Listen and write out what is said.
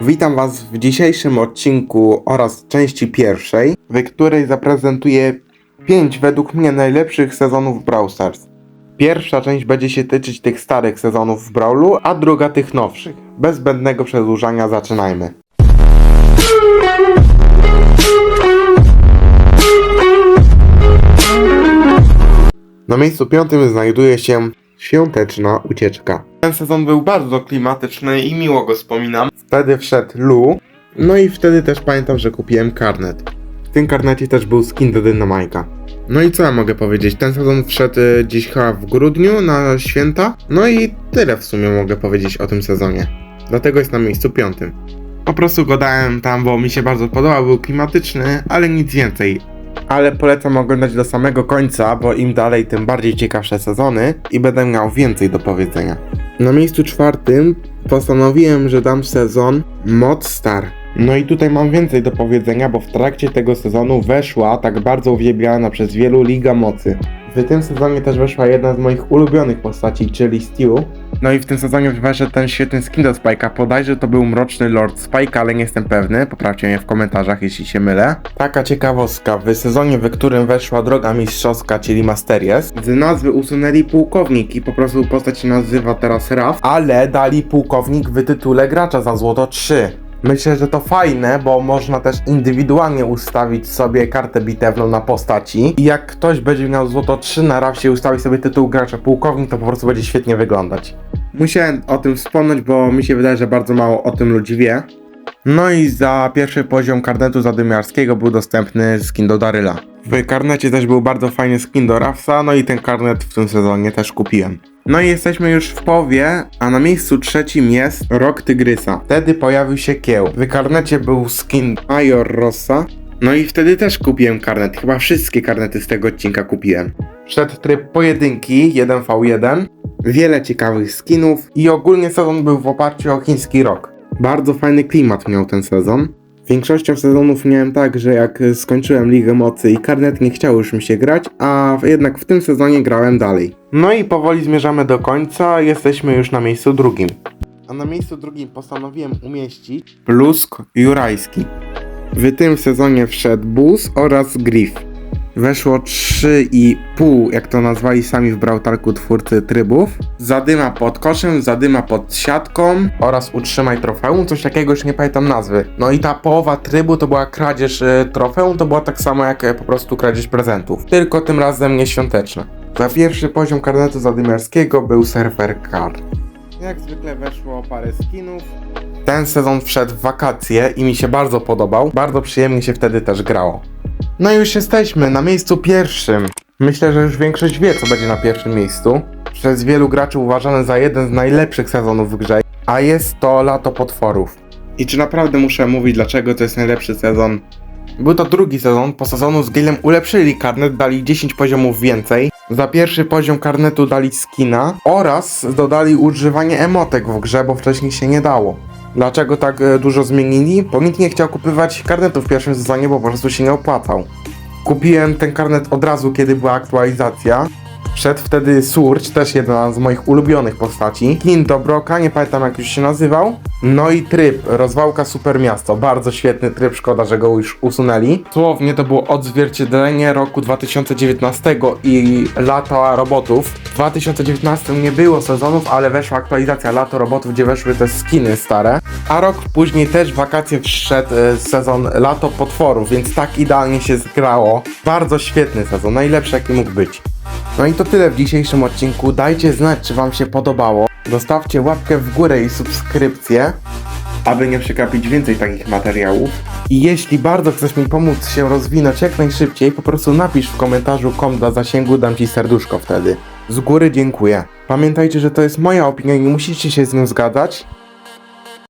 Witam Was w dzisiejszym odcinku oraz części pierwszej, w której zaprezentuję 5 według mnie najlepszych sezonów Brawl Stars. Pierwsza część będzie się tyczyć tych starych sezonów w Brawlu, a druga tych nowszych. Bez zbędnego przedłużania zaczynajmy. Na miejscu piątym znajduje się Świąteczna Ucieczka. Ten sezon był bardzo klimatyczny i miło go wspominam. Wtedy wszedł Lu, no i wtedy też pamiętam, że kupiłem karnet. W tym karnecie też był skin do Dynamajka. No i co ja mogę powiedzieć? Ten sezon wszedł e, gdzieś chyba w grudniu na święta. No i tyle w sumie mogę powiedzieć o tym sezonie. Dlatego jest na miejscu piątym. Po prostu go dałem tam, bo mi się bardzo podobał, był klimatyczny, ale nic więcej. Ale polecam oglądać do samego końca, bo im dalej, tym bardziej ciekawsze sezony i będę miał więcej do powiedzenia. Na miejscu czwartym postanowiłem, że dam sezon Mod Star. No i tutaj mam więcej do powiedzenia, bo w trakcie tego sezonu weszła tak bardzo uwielbiana przez wielu Liga Mocy. W tym sezonie też weszła jedna z moich ulubionych postaci, czyli Stew. No i w tym sezonie weszedł ten świetny skin do Spike'a. Podajże to był Mroczny Lord Spike, ale nie jestem pewny. Poprawcie mnie w komentarzach, jeśli się mylę. Taka ciekawostka. W sezonie, w którym weszła droga mistrzowska, czyli Masteries, z nazwy usunęli pułkownik i po prostu postać się nazywa teraz Raf, ale dali pułkownik w tytule gracza za złoto 3. Myślę, że to fajne, bo można też indywidualnie ustawić sobie kartę bitewną na postaci i jak ktoś będzie miał złoto 3 na rafsie i ustawi sobie tytuł gracza pułkownik, to po prostu będzie świetnie wyglądać. Musiałem o tym wspomnieć, bo mi się wydaje, że bardzo mało o tym ludzi wie. No i za pierwszy poziom karnetu zadymiarskiego był dostępny skin do Daryla. W karnecie też był bardzo fajny skin do Rafsa, no i ten karnet w tym sezonie też kupiłem. No i jesteśmy już w połowie, a na miejscu trzecim jest Rok Tygrysa. Wtedy pojawił się kieł. W karnecie był skin Major Rossa. No i wtedy też kupiłem karnet. Chyba wszystkie karnety z tego odcinka kupiłem. Wszedł tryb pojedynki 1v1, wiele ciekawych skinów i ogólnie sezon był w oparciu o chiński rok. Bardzo fajny klimat miał ten sezon. Większością sezonów miałem tak, że jak skończyłem Ligę Mocy i karnet nie chciał już mi się grać, a jednak w tym sezonie grałem dalej. No i powoli zmierzamy do końca, jesteśmy już na miejscu drugim. A na miejscu drugim postanowiłem umieścić Plusk Jurajski. W tym sezonie wszedł Bus oraz Griff. Weszło 3,5, jak to nazwali sami w Brautarku twórcy trybów. Zadyma pod koszem, zadyma pod siatką oraz utrzymaj trofeum, coś takiego już nie pamiętam nazwy. No i ta połowa trybu to była kradzież e, trofeum, to była tak samo jak e, po prostu kradzież prezentów, tylko tym razem nie świąteczna. Pierwszy poziom karnetu zadymiarskiego był serwer car. Jak zwykle weszło parę skinów. Ten sezon wszedł w wakacje i mi się bardzo podobał. Bardzo przyjemnie się wtedy też grało. No i już jesteśmy na miejscu pierwszym. Myślę, że już większość wie, co będzie na pierwszym miejscu. Przez wielu graczy uważany za jeden z najlepszych sezonów w grze, a jest to Lato Potworów. I czy naprawdę muszę mówić, dlaczego to jest najlepszy sezon? Był to drugi sezon, po sezonu z Gilem ulepszyli karnet, dali 10 poziomów więcej. Za pierwszy poziom karnetu dali skina oraz dodali używanie emotek w grze, bo wcześniej się nie dało. Dlaczego tak e, dużo zmienili? Bo nikt nie chciał kupywać karnetu w pierwszym sezonie, bo po prostu się nie opłacał. Kupiłem ten karnet od razu, kiedy była aktualizacja. Wszedł wtedy Surge, też jedna z moich ulubionych postaci. Kin Dobroka, nie pamiętam jak już się nazywał. No i tryb, rozwałka super miasto. Bardzo świetny tryb, szkoda, że go już usunęli. Słownie to było odzwierciedlenie roku 2019 i lata robotów. W 2019 nie było sezonów, ale weszła aktualizacja lato robotów, gdzie weszły te skiny stare. A rok później też w wakacje wszedł e, sezon lato potworów, więc tak idealnie się zgrało. Bardzo świetny sezon, najlepszy jaki mógł być. No i to tyle w dzisiejszym odcinku. Dajcie znać, czy Wam się podobało. Zostawcie łapkę w górę i subskrypcję, aby nie przegapić więcej takich materiałów. I jeśli bardzo chcesz mi pomóc się rozwinąć jak najszybciej, po prostu napisz w komentarzu kom dla zasięgu, dam Ci serduszko wtedy. Z góry dziękuję. Pamiętajcie, że to jest moja opinia i nie musicie się z nią zgadzać.